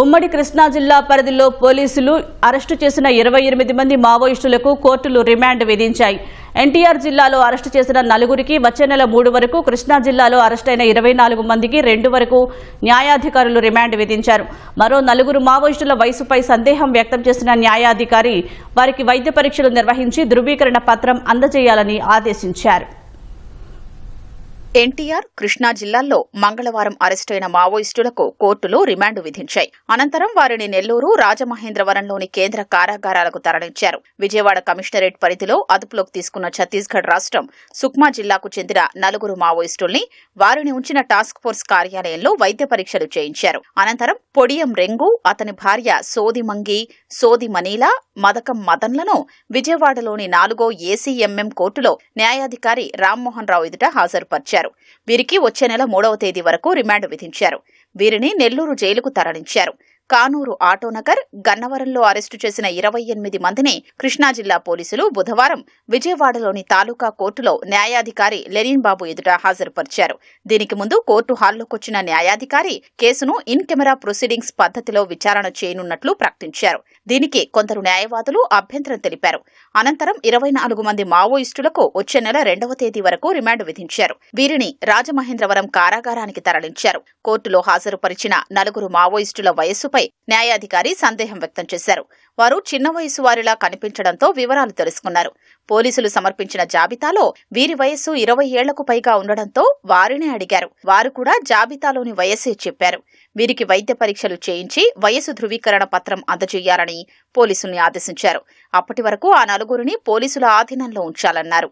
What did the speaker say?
ఉమ్మడి కృష్ణా జిల్లా పరిధిలో పోలీసులు అరెస్టు చేసిన ఇరవై ఎనిమిది మంది మావోయిస్టులకు కోర్టులు రిమాండ్ విధించాయి. ఎన్టీఆర్ జిల్లాలో అరెస్టు చేసిన నలుగురికి వచ్చే నెల మూడు వరకు కృష్ణా జిల్లాలో అరెస్టైన ఇరవై నాలుగు మందికి రెండు వరకు న్యాయాధికారులు రిమాండ్ విధించారు. మరో నలుగురు మావోయిస్టుల వయసుపై సందేహం వ్యక్తం చేసిన న్యాయాధికారి వారికి వైద్య పరీక్షలు నిర్వహించి ధృవీకరణ పత్రం అందజేయాలని ఆదేశించారు. ఎన్టీఆర్ కృష్ణా జిల్లాల్లో మంగళవారం అరెస్టైన మావోయిస్టులకు కోర్టులు రిమాండ్ విధించాయి. అనంతరం వారిని నెల్లూరు రాజమహేంద్రవరంలోని కేంద్ర కారాగారాలకు తరలించారు. విజయవాడ కమిషనరేట్ పరిధిలో అదుపులోకి తీసుకున్న ఛత్తీస్గఢ్ రాష్ట్రం సుక్మా జిల్లాకు చెందిన నలుగురు మావోయిస్టుల్ని వారిని ఉంచిన టాస్క్ ఫోర్స్ కార్యాలయంలో వైద్య పరీక్షలు చేయించారు. అనంతరం పొడియం రెంగు అతని భార్య సోదిమంగి సోది మనీలా మదకం మదన్లను విజయవాడలోని నాలుగో ఏసీఎంఎం కోర్టులో న్యాయాధికారి రామ్మోహన్ రావు ఎదుట హాజరుపర్చారు. వీరికి వచ్చే నెల మూడవ తేదీ వరకు రిమాండ్ విధించారు. వీరిని నెల్లూరు జైలుకు తరలించారు. కానూరు ఆటోనగర్ గన్నవరంలో అరెస్టు చేసిన ఇరవై ఎనిమిది మందిని కృష్ణా జిల్లా పోలీసులు బుధవారం విజయవాడలోని తాలూకా కోర్టులో న్యాయాధికారి లెనిన్ బాబు ఎదుట హాజరుపరిచారు. దీనికి ముందు కోర్టు హాల్లోకొచ్చిన న్యాయాధికారి కేసును ఇన్ కెమెరా ప్రొసీడింగ్స్ పద్ధతిలో విచారణ చేయనున్నట్లు ప్రకటించారు. దీనికి కొందరు న్యాయవాదులు అభ్యంతరం తెలిపారు. అనంతరం ఇరవై నాలుగు మంది మావోయిస్టులకు వచ్చే నెల రెండవ తేదీ వరకు రిమాండ్ విధించారు. వీరిని రాజమహేంద్రవరం కారాగారానికి తరలించారు. కోర్టులో హాజరుపరిచిన నలుగురు మావోయిస్టుల వయస్సు వయస్సుపై న్యాయాధికారి సందేహం వ్యక్తం చేశారు. వారు చిన్న వయసు వారిలా కనిపించడంతో వివరాలు తెలుసుకున్నారు. పోలీసులు సమర్పించిన జాబితాలో వీరి వయస్సు ఇరవై ఏళ్ళకు పైగా ఉండడంతో వారినే అడిగారు. వారు కూడా జాబితాలోని వయస్సే చెప్పారు. వీరికి వైద్య పరీక్షలు చేయించి వయసు ధృవీకరణ పత్రం అందజేయాలని పోలీసుల్ని ఆదేశించారు. అప్పటి వరకు ఆ నలుగురిని పోలీసుల ఆధీనంలో ఉంచాలన్నారు.